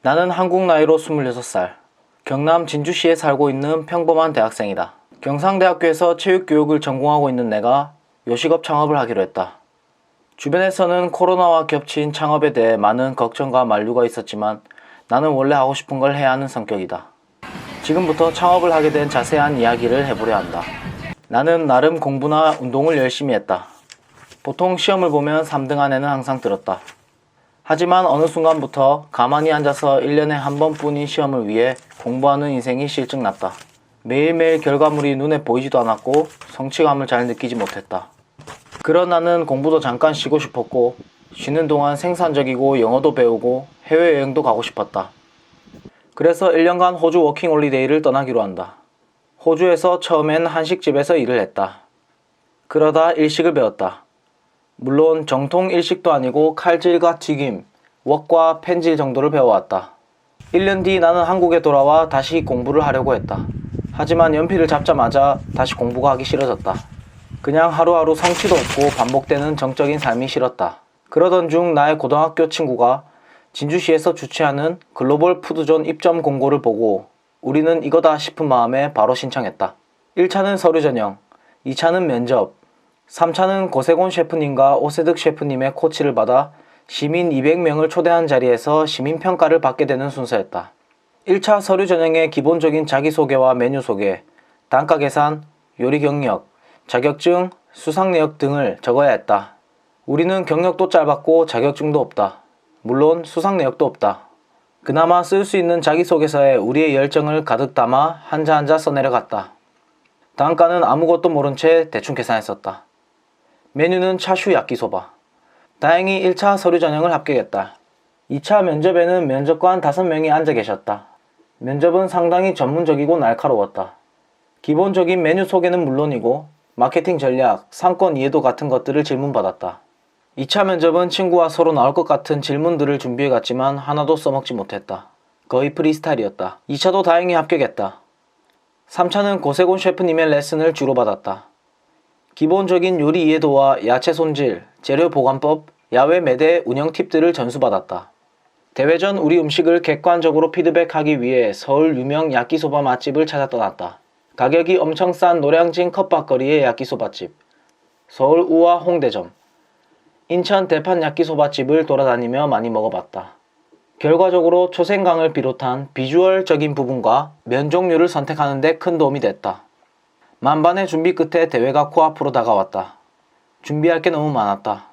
나는 한국 나이로 26살. 경남 진주시에 살고 있는 평범한 대학생이다. 경상대학교에서 체육교육을 전공하고 있는 내가 요식업 창업을 하기로 했다. 주변에서는 코로나와 겹친 창업에 대해 많은 걱정과 만류가 있었지만 나는 원래 하고 싶은 걸 해야 하는 성격이다. 지금부터 창업을 하게 된 자세한 이야기를 해보려 한다. 나는 나름 공부나 운동을 열심히 했다. 보통 시험을 보면 3등 안에는 항상 들었다. 하지만 어느 순간부터 가만히 앉아서 1년에 한 번뿐인 시험을 위해 공부하는 인생이 실증났다. 매일매일 결과물이 눈에 보이지도 않았고 성취감을 잘 느끼지 못했다. 그런 나는 공부도 잠깐 쉬고 싶었고 쉬는 동안 생산적이고 영어도 배우고 해외여행도 가고 싶었다. 그래서 1년간 호주 워킹 홀리데이를 떠나기로 한다. 호주에서 처음엔 한식집에서 일을 했다. 그러다 일식을 배웠다. 물론 정통 일식도 아니고 칼질과 튀김, 웍과 펜질 정도를 배워왔다. 1년 뒤 나는 한국에 돌아와 다시 공부를 하려고 했다. 하지만 연필을 잡자마자 다시 공부가 하기 싫어졌다. 그냥 하루하루 성취도 없고 반복되는 정적인 삶이 싫었다. 그러던 중 나의 고등학교 친구가 진주시에서 주최하는 글로벌 푸드존 입점 공고를 보고 우리는 이거다 싶은 마음에 바로 신청했다. 1차는 서류 전형, 2차는 면접, 3차는 고세곤 셰프님과 오세득 셰프님의 코치를 받아 시민 200명을 초대한 자리에서 시민 평가를 받게 되는 순서였다. 1차 서류 전형의 기본적인 자기소개와 메뉴 소개, 단가 계산, 요리 경력, 자격증, 수상 내역 등을 적어야 했다. 우리는 경력도 짧았고 자격증도 없다. 물론 수상 내역도 없다. 그나마 쓸 수 있는 자기소개서에 우리의 열정을 가득 담아 한자 한자 써내려갔다. 단가는 아무것도 모른 채 대충 계산했었다. 메뉴는 차슈 야끼소바. 다행히 1차 서류 전형을 합격했다. 2차 면접에는 면접관 5명이 앉아 계셨다. 면접은 상당히 전문적이고 날카로웠다. 기본적인 메뉴 소개는 물론이고 마케팅 전략, 상권 이해도 같은 것들을 질문받았다. 2차 면접은 친구와 서로 나올 것 같은 질문들을 준비해 갔지만 하나도 써먹지 못했다. 거의 프리스타일이었다. 2차도 다행히 합격했다. 3차는 고세곤 셰프님의 레슨을 주로 받았다. 기본적인 요리 이해도와 야채 손질, 재료 보관법, 야외 매대 운영 팁들을 전수받았다. 대회 전 우리 음식을 객관적으로 피드백하기 위해 서울 유명 야끼소바 맛집을 찾아 떠났다. 가격이 엄청 싼 노량진 컵밥거리의 야끼소바집, 서울 우화 홍대점, 인천 대판 야끼소바집을 돌아다니며 많이 먹어봤다. 결과적으로 초생강을 비롯한 비주얼적인 부분과 면 종류를 선택하는 데 큰 도움이 됐다. 만반의 준비 끝에 대회가 코앞으로 다가왔다. 준비할 게 너무 많았다.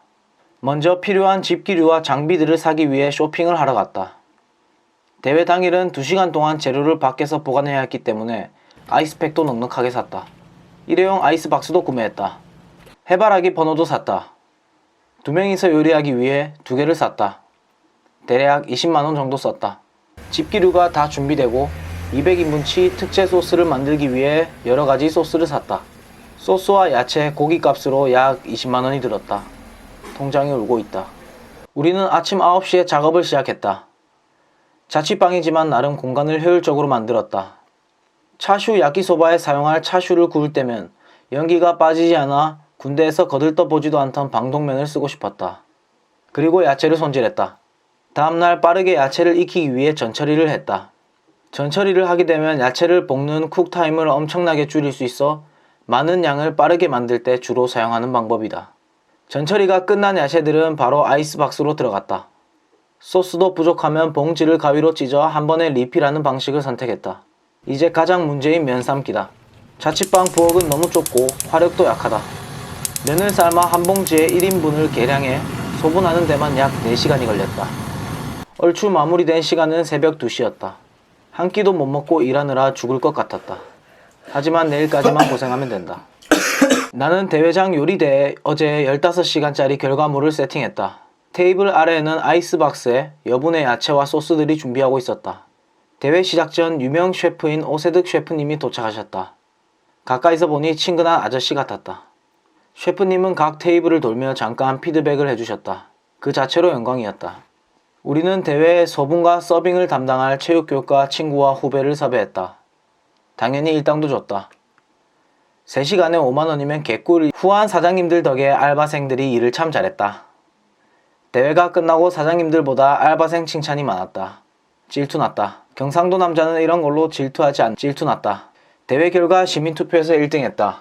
먼저 필요한 집기류와 장비들을 사기 위해 쇼핑을 하러 갔다. 대회 당일은 2시간 동안 재료를 밖에서 보관해야 했기 때문에 아이스팩도 넉넉하게 샀다. 일회용 아이스박스도 구매했다. 해바라기 번호도 샀다. 두 명이서 요리하기 위해 두 개를 샀다. 대략 20만원 정도 썼다. 집기류가 다 준비되고 200인분치 특제 소스를 만들기 위해 여러 가지 소스를 샀다. 소스와 야채, 고기 값으로 약 20만원이 들었다. 통장이 울고 있다. 우리는 아침 9시에 작업을 시작했다. 자취방이지만 나름 공간을 효율적으로 만들었다. 차슈 야끼소바에 사용할 차슈를 구울 때면 연기가 빠지지 않아 군대에서 거들떠 보지도 않던 방독면을 쓰고 싶었다. 그리고 야채를 손질했다. 다음날 빠르게 야채를 익히기 위해 전처리를 했다. 전처리를 하게 되면 야채를 볶는 쿡타임을 엄청나게 줄일 수 있어 많은 양을 빠르게 만들 때 주로 사용하는 방법이다. 전처리가 끝난 야채들은 바로 아이스박스로 들어갔다. 소스도 부족하면 봉지를 가위로 찢어 한 번에 리필하는 방식을 선택했다. 이제 가장 문제인 면 삶기다. 자취방 부엌은 너무 좁고 화력도 약하다. 면을 삶아 한 봉지에 1인분을 계량해 소분하는 데만 약 4시간이 걸렸다. 얼추 마무리된 시간은 새벽 2시였다. 한 끼도 못 먹고 일하느라 죽을 것 같았다. 하지만 내일까지만 고생하면 된다. 나는 대회장 요리대에 어제 15시간짜리 결과물을 세팅했다. 테이블 아래에는 아이스박스에 여분의 야채와 소스들이 준비하고 있었다. 대회 시작 전 유명 셰프인 오세득 셰프님이 도착하셨다. 가까이서 보니 친근한 아저씨 같았다. 셰프님은 각 테이블을 돌며 잠깐 피드백을 해주셨다. 그 자체로 영광이었다. 우리는 대회에 소분과 서빙을 담당할 체육교과 친구와 후배를 섭외했다. 당연히 일당도 줬다. 3시간에 5만원이면 개꿀 후한 사장님들 덕에 알바생들이 일을 참 잘했다. 대회가 끝나고 사장님들보다 알바생 칭찬이 많았다. 질투났다. 경상도 남자는 이런 걸로 질투하지 않 질투났다. 대회 결과 시민투표에서 1등했다.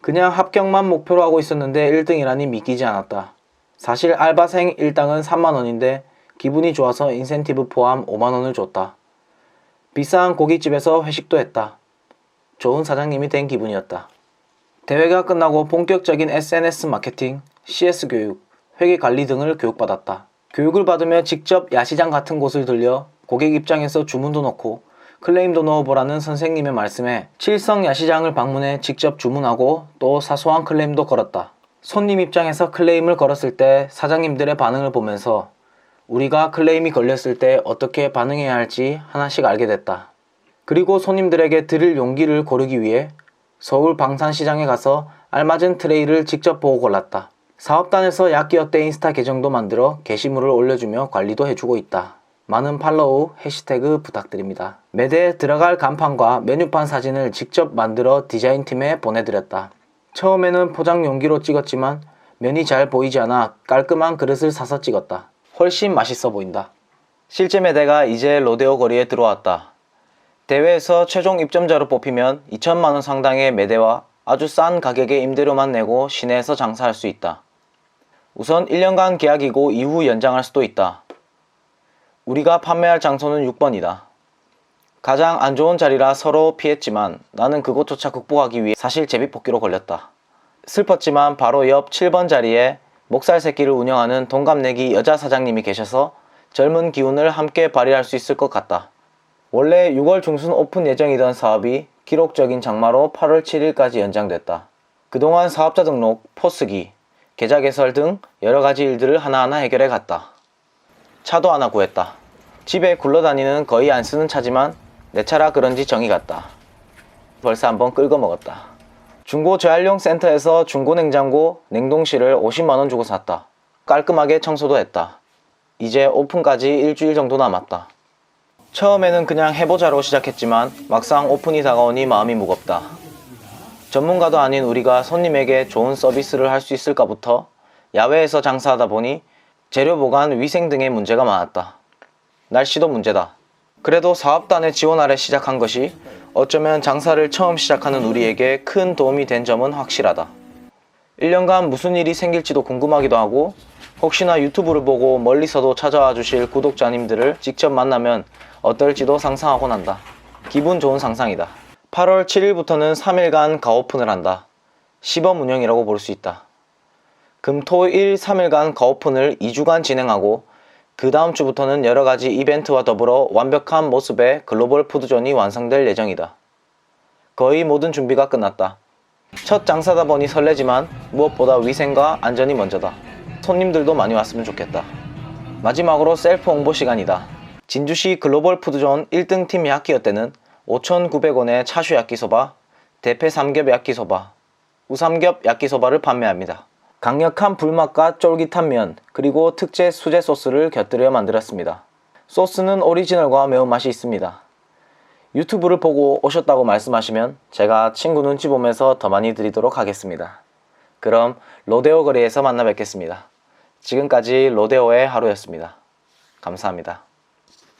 그냥 합격만 목표로 하고 있었는데 1등이라니 믿기지 않았다. 사실 알바생 일당은 3만원인데 기분이 좋아서 인센티브 포함 5만원을 줬다. 비싼 고깃집에서 회식도 했다. 좋은 사장님이 된 기분이었다. 대회가 끝나고 본격적인 SNS 마케팅, CS 교육, 회계 관리 등을 교육받았다. 교육을 받으며 직접 야시장 같은 곳을 들려 고객 입장에서 주문도 넣고 클레임도 넣어보라는 선생님의 말씀에 칠성 야시장을 방문해 직접 주문하고 또 사소한 클레임도 걸었다. 손님 입장에서 클레임을 걸었을 때 사장님들의 반응을 보면서 우리가 클레임이 걸렸을 때 어떻게 반응해야 할지 하나씩 알게 됐다. 그리고 손님들에게 드릴 용기를 고르기 위해 서울 방산시장에 가서 알맞은 트레이를 직접 보고 골랐다. 사업단에서 약기어때 인스타 계정도 만들어 게시물을 올려주며 관리도 해주고 있다. 많은 팔로우, 해시태그 부탁드립니다. 매대에 들어갈 간판과 메뉴판 사진을 직접 만들어 디자인팀에 보내드렸다. 처음에는 포장 용기로 찍었지만 면이 잘 보이지 않아 깔끔한 그릇을 사서 찍었다. 훨씬 맛있어 보인다. 실제 매대가 이제 로데오 거리에 들어왔다. 대회에서 최종 입점자로 뽑히면 2천만원 상당의 매대와 아주 싼 가격의 임대료만 내고 시내에서 장사할 수 있다. 우선 1년간 계약이고 이후 연장할 수도 있다. 우리가 판매할 장소는 6번이다. 가장 안 좋은 자리라 서로 피했지만 나는 그곳조차 극복하기 위해 사실 제비뽑기로 걸렸다. 슬펐지만 바로 옆 7번 자리에 목살 새끼를 운영하는 동갑내기 여자 사장님이 계셔서 젊은 기운을 함께 발휘할 수 있을 것 같다. 원래 6월 중순 오픈 예정이던 사업이 기록적인 장마로 8월 7일까지 연장됐다. 그동안 사업자 등록, 포스기, 계좌 개설 등 여러 가지 일들을 하나하나 해결해 갔다. 차도 하나 구했다. 집에 굴러다니는 거의 안 쓰는 차지만 내 차라 그런지 정이 갔다. 벌써 한번 끌고 먹었다. 중고 재활용 센터에서 중고 냉장고, 냉동실을 50만원 주고 샀다. 깔끔하게 청소도 했다. 이제 오픈까지 일주일 정도 남았다. 처음에는 그냥 해보자로 시작했지만 막상 오픈이 다가오니 마음이 무겁다. 전문가도 아닌 우리가 손님에게 좋은 서비스를 할 수 있을까부터 야외에서 장사하다 보니 재료 보관, 위생 등의 문제가 많았다. 날씨도 문제다. 그래도 사업단의 지원 아래 시작한 것이 어쩌면 장사를 처음 시작하는 우리에게 큰 도움이 된 점은 확실하다. 1년간 무슨 일이 생길지도 궁금하기도 하고 혹시나 유튜브를 보고 멀리서도 찾아와 주실 구독자님들을 직접 만나면 어떨지도 상상하곤 한다. 기분 좋은 상상이다. 8월 7일부터는 3일간 가오픈을 한다. 시범 운영이라고 볼 수 있다. 금, 토, 일 3일간 가오픈을 2주간 진행하고 그 다음 주부터는 여러 가지 이벤트와 더불어 완벽한 모습의 글로벌 푸드존이 완성될 예정이다. 거의 모든 준비가 끝났다. 첫 장사다 보니 설레지만 무엇보다 위생과 안전이 먼저다. 손님들도 많이 왔으면 좋겠다. 마지막으로 셀프 홍보 시간이다. 진주시 글로벌 푸드존 1등 팀 야끼어 때는 5,900원의 차슈 야끼소바, 대패 삼겹 야끼소바, 우삼겹 야끼소바를 판매합니다. 강력한 불맛과 쫄깃한 면, 그리고 특제 수제 소스를 곁들여 만들었습니다. 소스는 오리지널과 매운맛이 있습니다. 유튜브를 보고 오셨다고 말씀하시면 제가 친구 눈치 보면서 더 많이 드리도록 하겠습니다. 그럼 로데오 거리에서 만나 뵙겠습니다. 지금까지 로데오의 하루였습니다. 감사합니다.